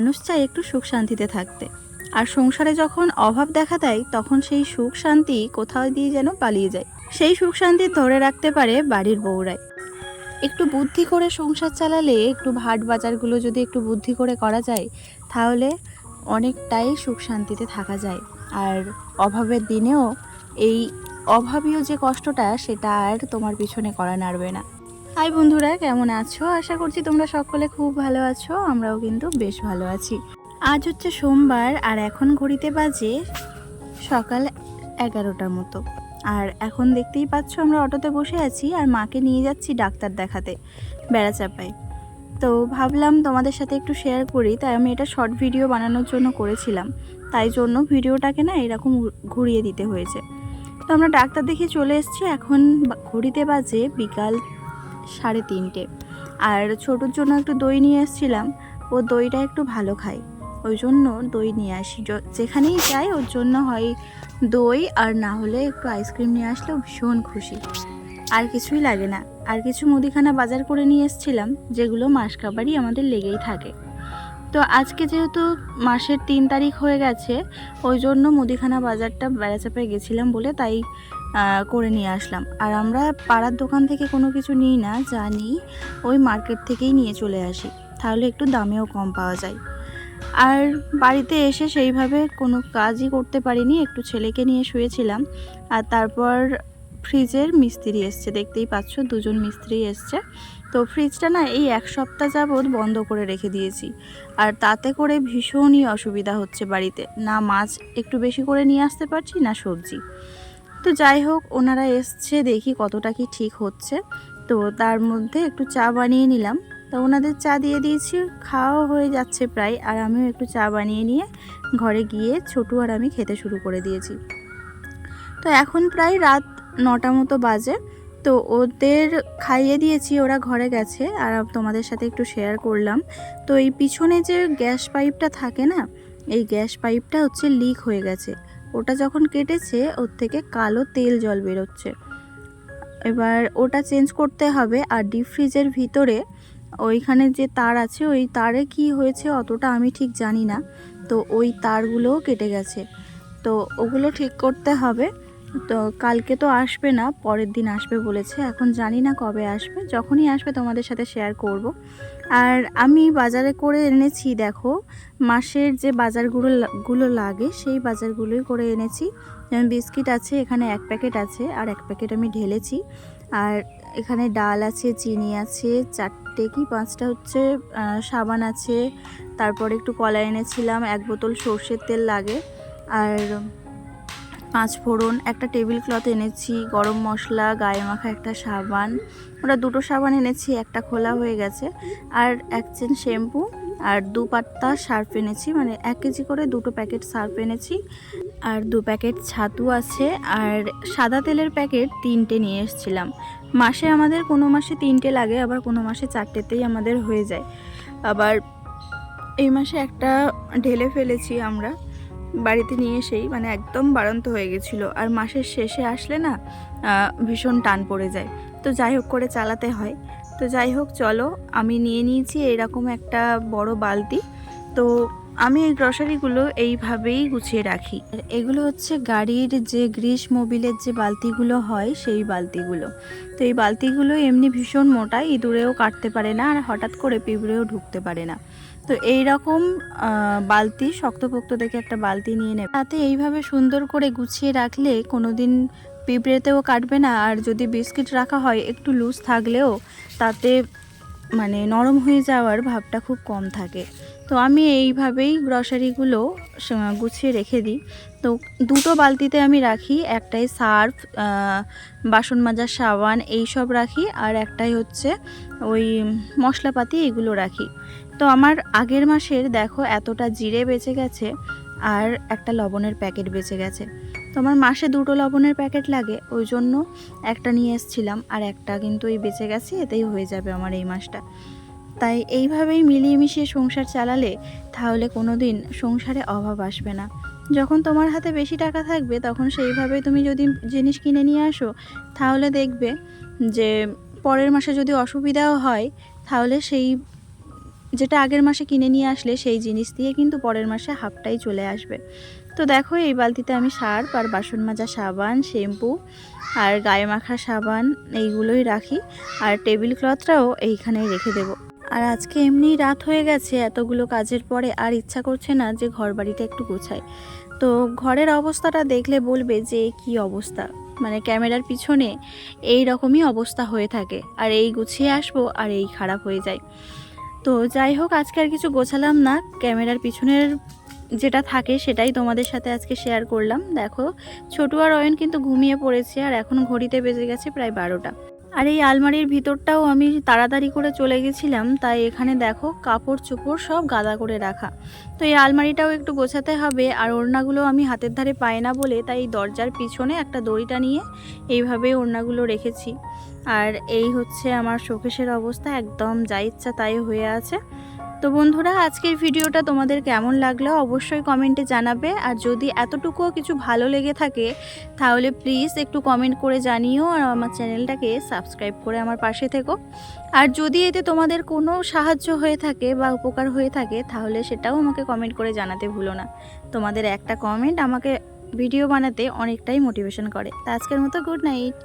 মানুষ চায় একটু সুখ শান্তিতে থাকতে। আর সংসারে যখন অভাব দেখা দেয়, তখন সেই সুখ শান্তি কোথাও দিয়ে যেন পালিয়ে যায়। সেই সুখ শান্তি ধরে রাখতে পারে বাড়ির বউরাই। একটু বুদ্ধি করে সংসার চালালে, একটু হাট বাজারগুলো যদি একটু বুদ্ধি করে করা যায়, তাহলে অনেকটাই সুখ শান্তিতে থাকা যায়। আর অভাবের দিনেও এই অভাবীয় যে কষ্টটা, সেটা আর তোমার পিছনে করা নাড়বে না। হাই বন্ধুরা, কেমন আছো? আশা করছি তোমরা সকলে খুব ভালো আছো, আমরাও কিন্তু বেশ ভালো আছি। আজ হচ্ছে সোমবার, আর এখন ঘড়িতে বাজে সকাল এগারোটার মতো। আর এখন দেখতেই পাচ্ছ আমরা অটোতে বসে আছি, আর মাকে নিয়ে যাচ্ছি ডাক্তার দেখাতে বেড়াচাপায় তো ভাবলাম তোমাদের সাথে একটু শেয়ার করি, তাই আমি এটা শর্ট ভিডিও বানানোর জন্য করেছিলাম। তাই জন্য ভিডিওটাকে না এরকম ঘুরিয়ে দিতে হয়েছে। তো আমরা ডাক্তার দেখিয়ে চলে এসেছি, এখন ঘড়িতে বাজে বিকাল সাড়ে তিনটে। আর ছোটোর জন্য একটু দই নিয়ে এসেছিলাম। ও দইটা একটু ভালো খায়। ওই জন্য দই নিয়ে আসি। যেখানেই যাই, ওর জন্য হয় দই। আর না হলে একটু আইসক্রিম নিয়ে আসলেও ভীষণ খুশি। আর কিছুই লাগে না। আর কিছু মুদিখানা বাজার করে নিয়ে এসেছিলাম, যেগুলো মাস কাবারই আমাদের লেগেই থাকে। তো আজকে যেহেতু মাসের তিন তারিখ হয়ে গেছে, ওই জন্য মুদিখানা বাজারটা বেড়াচাপায় গেছিলাম বলে তাই করে নিয়ে আসলাম। আর আমরা পাড়ার দোকান থেকে কোনো কিছু নিই না, যা নিই ওই মার্কেট থেকেই নিয়ে চলে আসি। তাহলে একটু দামেও কম পাওয়া যায়। আর বাড়িতে এসে সেইভাবে কোনো কাজই করতে পারিনি, একটু ছেলেকে নিয়ে শুয়েছিলাম। আর তারপর ফ্রিজের মিস্ত্রি এসছে, দেখতেই পাচ্ছ দুজন মিস্ত্রি এসছে। তো ফ্রিজটা না এই এক সপ্তাহ যাবৎ বন্ধ করে রেখে দিয়েছি। আর তাতে করে ভীষণই অসুবিধা হচ্ছে বাড়িতে। না মাছ একটু বেশি করে নিয়ে আসতে পারছি, না সবজি। তো যাই হোক, ওনারা এসছে, দেখি কতটা কি ঠিক হচ্ছে। তো তার মধ্যে একটু চা বানিয়ে নিলাম। তো ওনাদের চা দিয়ে দিয়েছি খাওয়া হয়ে যাচ্ছে প্রায়, আর আমিও একটু চা বানিয়ে নিয়ে ঘরে গিয়ে ছোটু আর আমি খেতে শুরু করে দিয়েছি। তো এখন প্রায় রাত নটা মতো বাজে। তো ওদের খাইয়ে দিয়েছি, ওরা ঘরে গেছে, আর তোমাদের সাথে একটু শেয়ার করলাম। তো এই পিছনে যে গ্যাস পাইপটা থাকে না, এই গ্যাস পাইপটা হচ্ছে লিক হয়ে গেছে। ওটা যখন কেটেছে, ওর থেকে কালো তেল জল বেরোচ্ছে। এবার ওটা চেঞ্জ করতে হবে আর ডিপ ফ্রিজের ভিতরে ওইখানে যে তার আছে, ওই তারে কি হয়েছে অতটা আমি ঠিক জানি না। তো ওই তারগুলোও কেটে গেছে। তো ওগুলো ঠিক করতে হবে। তো কালকে তো আসবে না, পরের দিন আসবে বলেছে। এখন জানি না কবে আসবে, যখনই আসবে তোমাদের সাথে শেয়ার করব। আর আমি বাজারে করে এনেছি, দেখো, মাসের যে বাজারগুলো গুলো লাগে, সেই বাজারগুলোই করে এনেছি। যেমন বিস্কিট আছে, এখানে এক প্যাকেট আছে, আর এক প্যাকেট আমি ঢেলেছি। আর এখানে ডাল আছে, চিনি আছে, চারটে কি পাঁচটা হচ্ছে সাবান আছে। তারপর একটু কলা এনেছিলাম, এক বোতল সর্ষের তেল লাগে। আর পাঁচ ফোড়ন, একটা টেবিল ক্লথ এনেছি, গরম মশলা, গায়ে মাখা একটা সাবান। ওরা দুটো সাবান এনেছি, একটা খোলা হয়ে গেছে। আর এক চেন শ্যাম্পু আর দু পাত্তা সার্ফ এনেছি মানে এক কেজি করে দুটো প্যাকেট সার্ফ এনেছি। আর দু প্যাকেট ছাতু আছে, আর সাদা তেলের প্যাকেট তিনটে নিয়ে এসেছিলাম। মাসে আমাদের কোনো মাসে তিনটে লাগে, আবার কোনো মাসে চারটেতেই আমাদের হয়ে যায়। আবার এই মাসে একটা ঢেলে ফেলেছি আমরা। বাড়িতে নিয়ে এসেই মানে একদম বাড়ন্ত হয়ে গেছিল। আর মাসের শেষে আসলে না ভীষণ টান পড়ে যায়। তো যাই হোক, করে চালাতে হয়। তো যাই হোক, চলো, আমি নিয়ে নিয়েছি এরকম একটা বড় বালতি। তো আমি এই গ্রসারিগুলো এইভাবেই গুছিয়ে রাখি। এগুলো হচ্ছে গাড়ির যে গ্রিস মোবিলের যে বালতিগুলো হয়, সেই বালতিগুলো। তো এই বালতিগুলো এমনি ভীষণ মোটা, ইঁদুরেও কাটতে পারে না, আর হঠাৎ করে পিঁপড়েও ঢুকতে পারে না। তো এই রকম বালতি, শক্তপোক্ত দেখে একটা বালতি নিয়ে নেবে। তাতে এইভাবে সুন্দর করে গুছিয়ে রাখলে কোনো দিন পিঁপড়েতেও কাটবে না। আর যদি বিস্কিট রাখা হয়, একটু লুজ থাকলেও তাতে মানে নরম হয়ে যাওয়ার ভাবটা খুব কম থাকে। তো আমি এইভাবেই গ্রসারিগুলো গুছিয়ে রেখে দিই। তো দুটো বালতিতে আমি রাখি, একটাই সার্ফ বাসন মাজার, সাবান এই সব রাখি আর একটাই হচ্ছে ওই মশলাপাতি, এগুলো রাখি। তো আমার আগের মাসের, দেখো, এতটা জিরে বেঁচে গেছে আর একটা লবণের প্যাকেট বেঁচে গেছে। তো আমার মাসে দুটো লবণের প্যাকেট লাগে, ওই জন্য একটা নিয়ে এসেছিলাম আর একটা কিন্তু এই বেঁচে গেছে, এতেই হয়ে যাবে আমার এই মাসটা। তাই এইভাবেই মিলিয়ে মিশিয়ে সংসার চালালে তাহলে কোনো দিন সংসারে অভাব আসবে না। যখন তোমার হাতে বেশি টাকা থাকবে, তখন সেইভাবে তুমি যদি জিনিস কিনে নিয়ে আসো, তাহলে দেখবে যে পরের মাসে যদি অসুবিধাও হয়, তাহলে সেই যেটা আগের মাসে কিনে নিয়ে আসলে সেই জিনিস দিয়ে কিন্তু পরের মাসে হাফটাই চলে আসবে। তো দেখো, এই বালতিতে আমি সার্ফ আর বাসন মাজা সাবান, শ্যাম্পু আর গায়ে মাখা সাবান এইগুলোই রাখি। আর টেবিল ক্লথটাও এইখানেই রেখে দেবো। আর আজকে এমনি রাত হয়ে গেছে, এতগুলো কাজের পরে আর ইচ্ছা করছে না যে ঘর বাড়িটা একটু গোছাই তো ঘরের অবস্থাটা দেখলে বলবে যে কি অবস্থা? মানে ক্যামেরার পিছনে এই রকমই অবস্থা হয়ে থাকে। আর এই গুছিয়ে আসব আর এই খারাপ হয়ে যায়। তো যাই হোক, আজকে আর কিছু গোছালাম না। ক্যামেরার পিছনের যেটা থাকে সেটাই তোমাদের সাথে আজকে শেয়ার করলাম। দেখো, ছোটু আর অয়ন কিন্তু ঘুমিয়ে পড়েছে আর এখন ঘড়িতে বেজে গেছে প্রায় বারোটা। আর এই আলমারির ভিতরটাও আমি তাড়াতাড়ি করে চলে গেছিলাম, তাই এখানে দেখো কাপড় চোপড় সব গাদা করে রাখা। তো এই আলমারিটাও একটু গোছাতে হবে, আর ওড়নাগুলো আমি হাতের ধারে পাই না বলে তাই এই দরজার পিছনে একটা দড়িটা নিয়ে এইভাবে ওড়নাগুলো রেখেছি। আর এই হচ্ছে আমার শোকেশের অবস্থা, একদম যা ইচ্ছা তাই হয়ে আছে। তো বন্ধুরা, আজকের ভিডিওটা তোমাদের কেমন লাগল অবশ্যই কমেন্টে জানাবে। আর যদি এতটুকুও কিছু ভালো লেগে থাকে, তাহলে প্লিজ একটু কমেন্ট করে জানিও আর আমার চ্যানেলটাকে সাবস্ক্রাইব করে আমার পাশে থেকো। আর যদি এতে তোমাদের কোনো সাহায্য হয়ে থাকে বা উপকার হয়ে থাকে, তাহলে সেটাও আমাকে কমেন্ট করে জানাতে ভুলো না। তোমাদের একটা কমেন্ট আমাকে ভিডিও বানাতে অনেকটাই মোটিভেশন করে। তা আজকের মতো গুড নাইট